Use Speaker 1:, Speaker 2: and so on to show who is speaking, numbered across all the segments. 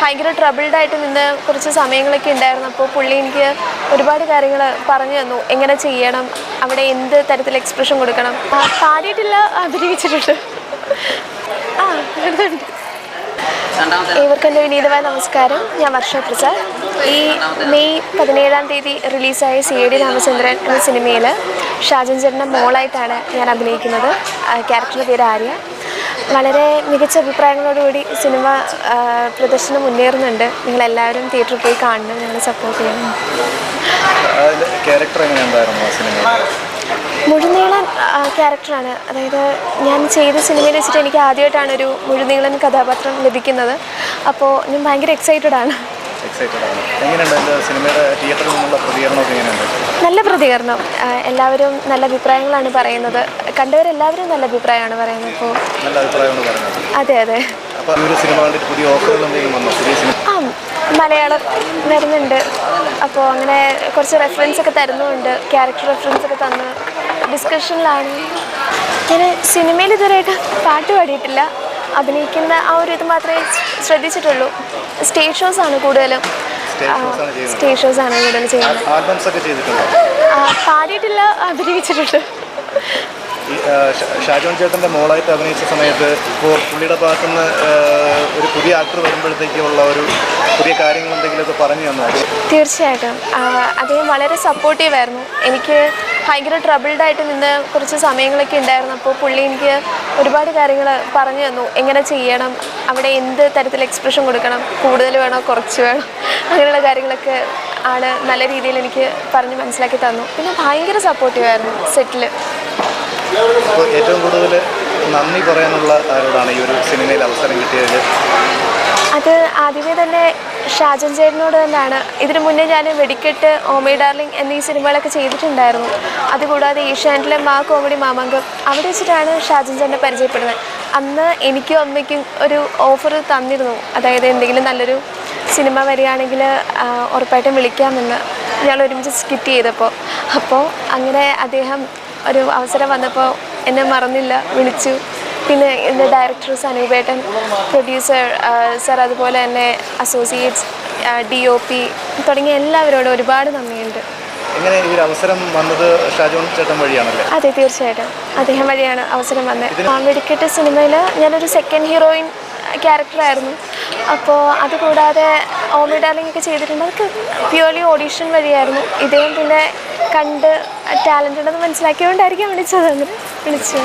Speaker 1: ഭയങ്കര ട്രബിൾഡ് ആയിട്ട് നിന്ന് കുറച്ച് സമയങ്ങളൊക്കെ ഉണ്ടായിരുന്നു. അപ്പോൾ പുള്ളി എനിക്ക് ഒരുപാട് കാര്യങ്ങൾ പറഞ്ഞു തന്നു. എങ്ങനെ ചെയ്യണം? അവിടെ എന്ത് തരത്തിൽ എക്സ്പ്രഷൻ കൊടുക്കണം? പാടിയിട്ടില്ല അഭിനയിച്ചിട്ടുണ്ട്. ആ ഉണ്ട്. ഏവർക്കും എന്റെ വിനീതമായ നമസ്കാരം. ഞാൻ വർഷ പ്രസാദ്. ഈ മെയ് പതിനേഴാം തീയതി റിലീസായ സി എ ഡി രാമചന്ദ്രൻ എന്ന സിനിമയിൽ ഷാജൻ ചേട്ടന്റെ മോളായിട്ടാണ് ഞാൻ അഭിനയിക്കുന്നത്. ക്യാരക്ടറിന്റെ പേര് ആര്യ. വളരെ മികച്ച അഭിപ്രായങ്ങളോടുകൂടി സിനിമ പ്രദർശനം മുന്നേറുന്നുണ്ട്. നിങ്ങളെല്ലാവരും തിയേറ്ററിൽ പോയി കാണണം ഞങ്ങളെ സപ്പോർട്ട് ചെയ്യണം.
Speaker 2: മുഴുനീളം
Speaker 1: മുഴുനീളൻ ക്യാരക്ടറാണ് അതായത് ഞാൻ ചെയ്ത സിനിമയിൽ വെച്ചിട്ട് എനിക്ക് ആദ്യമായിട്ടാണ് ഒരു മുഴുനീളൻ കഥാപാത്രം ലഭിക്കുന്നത്. അപ്പോൾ ഞാൻ ഭയങ്കര എക്സൈറ്റഡ് ആണ്. നല്ല പ്രതികരണം. എല്ലാവരും നല്ല അഭിപ്രായങ്ങളാണ് പറയുന്നത്. കണ്ടവരെല്ലാവരും നല്ല അഭിപ്രായമാണ് പറയുന്നത് അപ്പോൾ
Speaker 2: നല്ല അഭിപ്രായമാണ് പറയുന്നത്.
Speaker 1: അതെ അതെ.
Speaker 2: അപ്പോൾ ഈ ഒരു സിനിമ കണ്ടിട്ട് പുതിയ ഓഫറുകൾ എന്തെങ്കിലും വന്നോ? പുതിയ സിനിമ
Speaker 1: ആ മലയാളം വരുന്നുണ്ട്. അപ്പോൾ അങ്ങനെ കുറച്ച് റെഫറൻസ് ഒക്കെ തരുന്നുണ്ട്. ക്യാരക്ടർ റെഫറൻസ് ഒക്കെ തന്ന് ഡിസ്കഷനിലാണ് ഞാൻ സിനിമയിൽ ഇതുവരെയായിട്ട് പാട്ട് പാടിയിട്ടില്ല. അഭിനയിക്കുന്ന ആ ഒരു ഇത് മാത്രമേ ശ്രദ്ധിച്ചിട്ടുള്ളൂ. സ്റ്റേജ് ഷോസ് ആണ് കൂടുതലും.
Speaker 2: സ്റ്റേജ് ഷോസ് ആണ്
Speaker 1: കൂടുതലും കൂടുതൽ ചെയ്യുന്നത് പാടിയിട്ടില്ല അഭിനയിച്ചിട്ടുണ്ട്.
Speaker 2: ഷാജോൺ ചേട്ടന്റെ മോളായിട്ട് അഭിനയിച്ച സമയത്ത് ഇപ്പോൾ പുള്ളിയുടെ ഭാഗത്തുനിന്ന് ഒരു പുതിയ ആക്ടർ വരുമ്പോഴത്തേക്കുള്ള ഒരു പുതിയ കാര്യങ്ങൾ എന്തെങ്കിലുമൊക്കെ പറഞ്ഞു തന്നോ?
Speaker 1: തീർച്ചയായിട്ടും. അദ്ദേഹം വളരെ സപ്പോർട്ടീവ് ആയിരുന്നു. എനിക്ക് ഭയങ്കര ട്രബിൾഡ് ആയിട്ട് നിന്ന് കുറച്ച് സമയങ്ങളൊക്കെ ഉണ്ടായിരുന്നു. അപ്പോൾ പുള്ളി എനിക്ക് ഒരുപാട് കാര്യങ്ങൾ പറഞ്ഞു തന്നു. എങ്ങനെ ചെയ്യണം? അവിടെ എന്ത് തരത്തിൽ എക്സ്പ്രഷൻ കൊടുക്കണം? കൂടുതൽ വേണോ? കുറച്ച് വേണോ? അങ്ങനെയുള്ള കാര്യങ്ങളൊക്കെ ആണ് നല്ല രീതിയിൽ എനിക്ക് പറഞ്ഞ് മനസ്സിലാക്കി തന്നു. പിന്നെ ഭയങ്കര സപ്പോർട്ടീവ് ആയിരുന്നു സെറ്റിൽ
Speaker 2: ഏറ്റവും കൂടുതൽ നന്ദി പറയാനുള്ള ആരോടാണ് ഈ ഒരു സിനിമയിൽ അവസരം
Speaker 1: അത് ആദ്യമേ തന്നെ ഷാജൻ ചേട്ടനോട് തന്നെയാണ്. ഇതിനു മുന്നേ ഞാൻ വെടിക്കെട്ട് ഓമി ഡാർലിംഗ് എന്നീ സിനിമകളൊക്കെ ചെയ്തിട്ടുണ്ടായിരുന്നു. അതുകൂടാതെ ഏഷ്യാനെറ്റിലെ മാ കോമഡി മാമാങ്കം അവിടെ വെച്ചിട്ടാണ് ഷാജൻ ചേട്ടനെ പരിചയപ്പെടുന്നത്. അന്ന് എനിക്കും അമ്മയ്ക്കും ഒരു ഓഫർ തന്നിരുന്നു. അതായത് എന്തെങ്കിലും നല്ലൊരു സിനിമ വരികയാണെങ്കിൽ ഉറപ്പായിട്ടും വിളിക്കാമെന്ന് ഞങ്ങൾ ഒരുമിച്ച് സ്കിറ്റ് ചെയ്തപ്പോൾ. അപ്പോൾ അങ്ങനെ അദ്ദേഹം ഒരു അവസരം വന്നപ്പോൾ എന്നെ മറന്നില്ല വിളിച്ചു. പിന്നെ എന്റെ ഡയറക്ടർ സനൂപേട്ടൻ പ്രൊഡ്യൂസർ സർ അതുപോലെ തന്നെ അസോസിയേറ്റ്സ് ഡി ഒ പി തുടങ്ങിയ എല്ലാവരോടും ഒരുപാട് നന്ദിയുണ്ട്.
Speaker 2: എങ്ങനെ ഈ അവസരം വന്നത് ഷാജോൺ ചേട്ടൻ വഴിയാണല്ലേ?
Speaker 1: അതെ തീർച്ചയായിട്ടും. അദ്ദേഹം വഴിയാണ് അവസരം വന്നത്. വെടിക്കെട്ട് സിനിമയിൽ ഞാനൊരു സെക്കൻഡ് ഹീറോയിൻ ക്യാരക്ടറായിരുന്നു അപ്പോൾ അതുകൂടാതെ ഓമി ഡാർലിംഗ് ഒക്കെ ചെയ്തിട്ടുണ്ട്. അതൊക്കെ പ്യുവർലി ഓഡീഷൻ വഴിയായിരുന്നു. ഇദ്ദേഹം പിന്നെ കണ്ട് ടാലന്റ് ഉണ്ടെന്ന് മനസ്സിലാക്കിയതുകൊണ്ടായിരിക്കും വിളിച്ചത്. അങ്ങനെ വിളിച്ചു.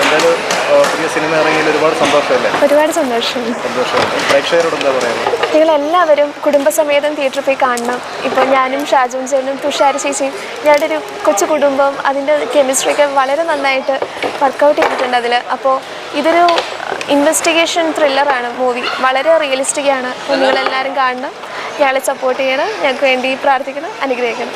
Speaker 1: വിളിച്ചത്.
Speaker 2: പുതിയ സിനിമ ഇറങ്ങിയതിൽ ഒരുപാട് സന്തോഷമല്ലേ?
Speaker 1: ഒരുപാട് സന്തോഷം.
Speaker 2: സന്തോഷമുണ്ട് പ്രേക്ഷകരോട് എന്താ പറയുന്നത്
Speaker 1: നിങ്ങളെല്ലാവരും കുടുംബസമേതം തിയേറ്ററിൽ പോയി കാണണം. ഇപ്പോൾ ഞാനും ഷാജുൻ ചേട്ടനും തുഷാര ചേച്ചിയും ഞങ്ങളുടെ ഒരു കൊച്ചു കുടുംബം അതിന്റെ കെമിസ്ട്രിയൊക്കെ വളരെ നന്നായിട്ട് വർക്കൗട്ട് ചെയ്തിട്ടുണ്ട് അതിൽ അപ്പോൾ ഇതൊരു ഇൻവെസ്റ്റിഗേഷൻ ത്രില്ലറാണ് മൂവി വളരെ റിയലിസ്റ്റിക് ആണ്. നിങ്ങളെല്ലാവരും കാണണം. ഞങ്ങളെ സപ്പോർട്ട് ചെയ്യണം. ഞങ്ങൾക്ക് വേണ്ടി പ്രാർത്ഥിക്കണം. അനുഗ്രഹിക്കണം.